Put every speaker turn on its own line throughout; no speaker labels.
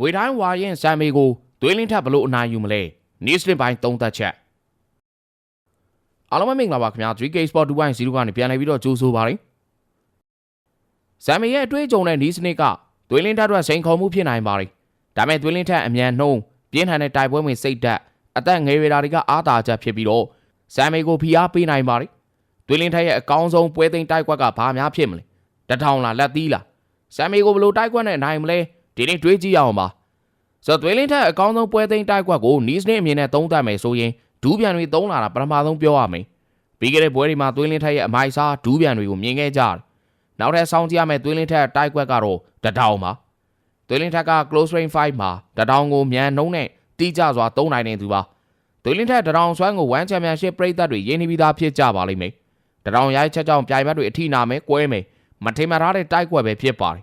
ငွေတိုင်းဝါရင်ဆမ်မေကိုသွေးလင်းထက်ဘလို့အနိုင်ယူမလဲနေစလင်ပိုင်းသုံးသက်ချက်အားလုံးပဲမင်္ဂလာပါခင်ဗျာ 3K Sport 2.0ကနေပြန်လည်ပြီးတော့ကြိုးဆိုပါရစေဆမ်မေရဲ့အတွေ့အကြုံနဲ့နီးစနစ်ကသွေးလင်းထက်အတွက်စိန်ခေါ်မှုဖြစ်နိုင်ပါတယ်ဒါပေမဲ့သွေးလင်းထက်အမြန်နှုံးပြင်းထန်တဲ့တိုက်ပွဲဝင်စိတ်ဓာတ်အသက်ငယ်ရတာတွေကအားသာချက်ဖြစ်ပြီးတော့ဆမ်မေကိုဖိအားပေးနိုင်ပါတယ်သွေးလင်းထက်ရဲ့အကောင်းဆုံးပွဲသိမ်းတိုက်ကွက်ကဘာများဖြစ်မလဲတထောင်လားလက်သီးလားဆမ်မေကိုဘယ်လိုတိုက်ကွက်နဲ့နိုင်မလဲ ဒီနေ့တွေးကြည့်ရအောင်ပါဆိုတော့သွေးလင်းထက်အကောင်းဆုံးပွဲသိမ်းတိုက်ကွက်ကိုနီးစနစ်အမြင်နဲ့သုံးသပ်မယ်ဆိုရင်ဒူးပြန်တွေသုံးလာတာပထမဆုံးပြောရမယ်ပြီးခဲ့တဲ့ပွဲတွေမှာသွေးလင်းထက်ရဲ့အမိုက်စားဒူးပြန်တွေကိုမြင်ခဲ့ကြတယ်နောက်ထပ်စောင့်ကြည့်ရမယ်သွေးလင်းထက်တိုက်ကွက်ကတော့တထောင်ပါသွေးလင်းထက်က close range fight မှာတထောင်ကိုမြန်နှုံးနဲ့တိကျစွာသုံးနိုင်နေသူပါသွေးလင်းထက်တထောင်ဆွမ်းကို One Championship ပြည်သက်တွေရင်းနှီးပြီးသားဖြစ်ကြပါလိမ့်မယ်တထောင်ရိုက်ချက်ကြောင့်ပြိုင်ဘက်တွေအထိနာမယ်ကွဲမယ်မထင်မှတ်ထားတဲ့တိုက်ကွက်ပဲဖြစ်ပါတယ်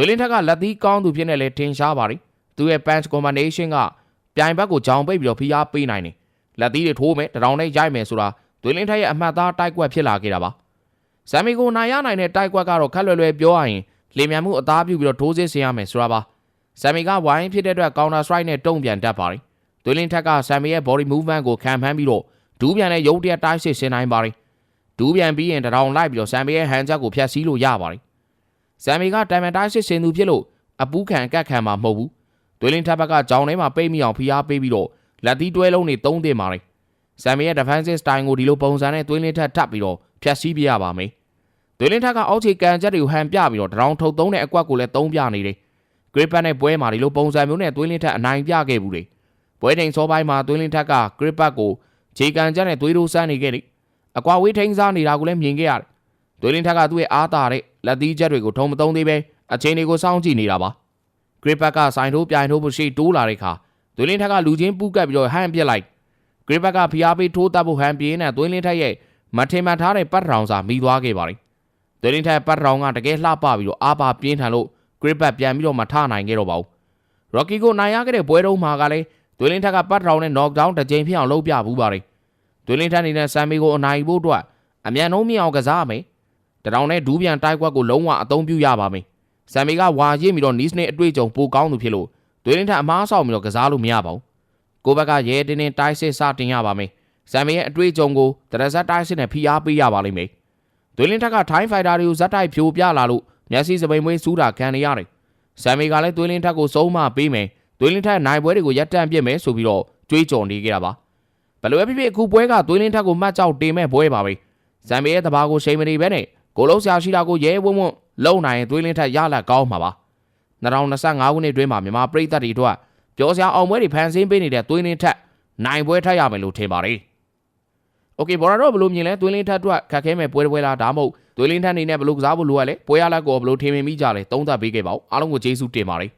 သွေးလင်းထက်ကလက်သီးကောင်းသူဖြစ်နေလေထင်ရှားပါတယ်သူရဲ့ punch combination ကပြိုင်ဘက်ကိုကြောင်ပိတ်ပြီးတော့ဖိအားပေးနိုင်တယ်။လက်သီးတွေထိုးမယ်တရောင်နဲ့ရိုက်မယ်ဆိုတာသွေးလင်းထက်ရဲ့အမှတ်သားတိုက်ကွက်ဖြစ်လာခဲ့တာပါ။ဇမ်မီကိုနိုင်ရနိုင်တဲ့တိုက်ကွက်ကတော့ခက်လွယ်လွယ်ပြောရရင်လေမြန်မှုအသားပြုပြီးတော့ထိုးစစ်ဆင်ရမယ်ဆိုတာပါ။ဇမ်မီကဝိုင်းဖြစ်တဲ့အတွက် counter strike နဲ့တုံ့ပြန်တတ်ပါတယ်။သွေးလင်းထက်ကဇမ်မီရဲ့ body movement ကိုခံဖမ်းပြီးတော့ဒူးပြန်နဲ့ရုပ်တရက်တိုက်စစ်ဆင်နိုင်ပါတယ်။ဒူးပြန်ပြီးရင်တရောင်လိုက်ပြီးတော့ဇမ်မီရဲ့ hand jack ကိုဖျက်ဆီးလို့ရပါတယ်။ ဇမ်မီကတိုင်မန်တိုက်စစ်ဆင်သူဖြစ်လို့အပူးခံကတ်ခံမှာမဟုတ်ဘူး။သွေးလင်းထပ်ဘက်ကကြောင်ထဲမှာပိတ်မိအောင်ဖိအားပေးပြီးတော့လက်သီးတွဲလုံးတွေသုံးတင်ပါလေ။ဆမ်မီရဲ့ defensive style ကိုဒီလိုပုံစံနဲ့သွေးလင်းထပ်ထပ်ပြီးတော့ဖျက်ဆီးပြရပါမယ်။သွေးလင်းထပ်ကအောက်ခြေကန်ချက်တွေကိုဟန်ပြပြီးတော့တရောင်ထုတ်သုံးတဲ့အကွက်ကိုလည်းသုံးပြနေတယ်။ grip pad နဲ့ပွဲမှာဒီလိုပုံစံမျိုးနဲ့သွေးလင်းထပ်အနိုင်ပြခဲ့ဘူးလေ။ပွဲချိန်စောပိုင်းမှာသွေးလင်းထပ်က grip pad ကိုခြေကန်ချက်နဲ့သွေးထိုးစမ်းနေခဲ့တယ်။အကွာဝေးထိန်းစားနေတာကိုလည်းမြင်ခဲ့ရတယ်။ သွေးလင်းထပ်ကသူ့ရဲ့အားသာတဲ့လက်သီးချက်တွေကိုထုံမသုံးသေးပဲအချိန်တွေကိုစောင့်ကြည့်နေတာပါ။ grip back ကဆိုင်ထိုးပြိုင်ထိုးဖို့ရှိတိုးလာတဲ့ခါသွေးလင်းထက်ကလူချင်းပူးကပ်ပြီးတော့ဟန်ပြစ်လိုက် grip back ကဖျားပေးထိုးတက်ဖို့ဟန်ပြင်းနဲ့သွေးလင်းထက်ရဲ့မထင်မှန်ထားတဲ့ပတ်ရောင်စာမိသွားခဲ့ပါတယ်သွေးလင်းထက်ပတ်ရောင်ကတကယ်လှပပြီးတော့အားပါပြင်းထန်လို့ grip back ပြန်ပြီးတော့မထနိုင်ခဲ့တော့ပါဘူး Rocky ကိုနိုင်ရခဲ့တဲ့ပွဲတုံးမှာကလည်းသွေးလင်းထက်ကပတ်ရောင်နဲ့ knock down တစ်ကြိမ်ဖြစ်အောင်လုပ်ပြဘူးပါတယ်သွေးလင်းထက်နေတဲ့ဆမ်မီကိုအနိုင်ဖို့အတွက်အမြန်နှုံးမြအောင်ကစားမယ် တရောင်နဲ့ဒူးပြန်တိုက်ကွက်ကိုလုံးဝအသုံးပြုရပါမယ်ဆမ်မီကဝါရစ်ပြီးတော့နီးစနစ်အတွေ့အကြုံပိုကောင်းသူဖြစ်လို့သွေးလင်းထက်အမားဆောင်ပြီးတော့ကစားလို့မရပါဘူးကိုဘက်ကရဲတင်းတင်းတိုက်စစ်စတင်ရပါမယ်ဆမ်မီရဲ့အတွေ့အကြုံကိုတရဇက်တိုက်စစ်နဲ့ဖိအားပေးရပါလိမ့်မယ်သွေးလင်းထက်ကထိုင်းဖိုင်တာတွေကိုဇက်တိုက်ဖြိုပြလာလို့မျက်စိစပိန်မွေးစူးတာခံနေရတယ်ဆမ်မီကလည်းသွေးလင်းထက်ကိုစုံးမပေးမယ်သွေးလင်းထက်နိုင်ပွဲတွေကိုရပ်တန့်ပစ်မယ်ဆိုပြီးတော့ကြွေးကြော်နေကြတာပါဘယ်လိုပဲဖြစ်ဖြစ်အခုပွဲကသွေးလင်းထက်ကိုမှတ်ကြောက်တင်မဲ့ပွဲပါပဲဆမ်မီရဲ့တဘာကိုရှိန်မနေပဲနဲ့ ကိုလုံးဆရာရှိတာကိုရဲဝုံဝုံလုံနိုင်ရင်သွေးလင်းထက်ရလက်ကောင်းမှာပါ2025ခုနှစ်အတွင်းမှာမြန်မာပြည်သက်တွေအတွက်ပြောစရာအောင်ပွဲတွေဖန်ဆင်းပေးနေတဲ့သွေးလင်းထက်နိုင်ပွဲထက်ရမယ်လို့ထင်ပါတယ်။ Okay ဘော်ရာတော့ဘယ်လိုမြင်လဲသွေးလင်းထက်အတွက်ခက်ခဲမဲ့ပွဲတစ်ပွဲလားဒါမှမဟုတ်သွေးလင်းထက်နေနဲ့ဘယ်လိုကစားဖို့လိုရလဲပွဲရလက်ကိုဘယ်လိုထင်မြင်မိကြလဲသုံးသပ်ပေးခဲ့ပါဦးအားလုံးကိုကျေးဇူးတင်ပါတယ်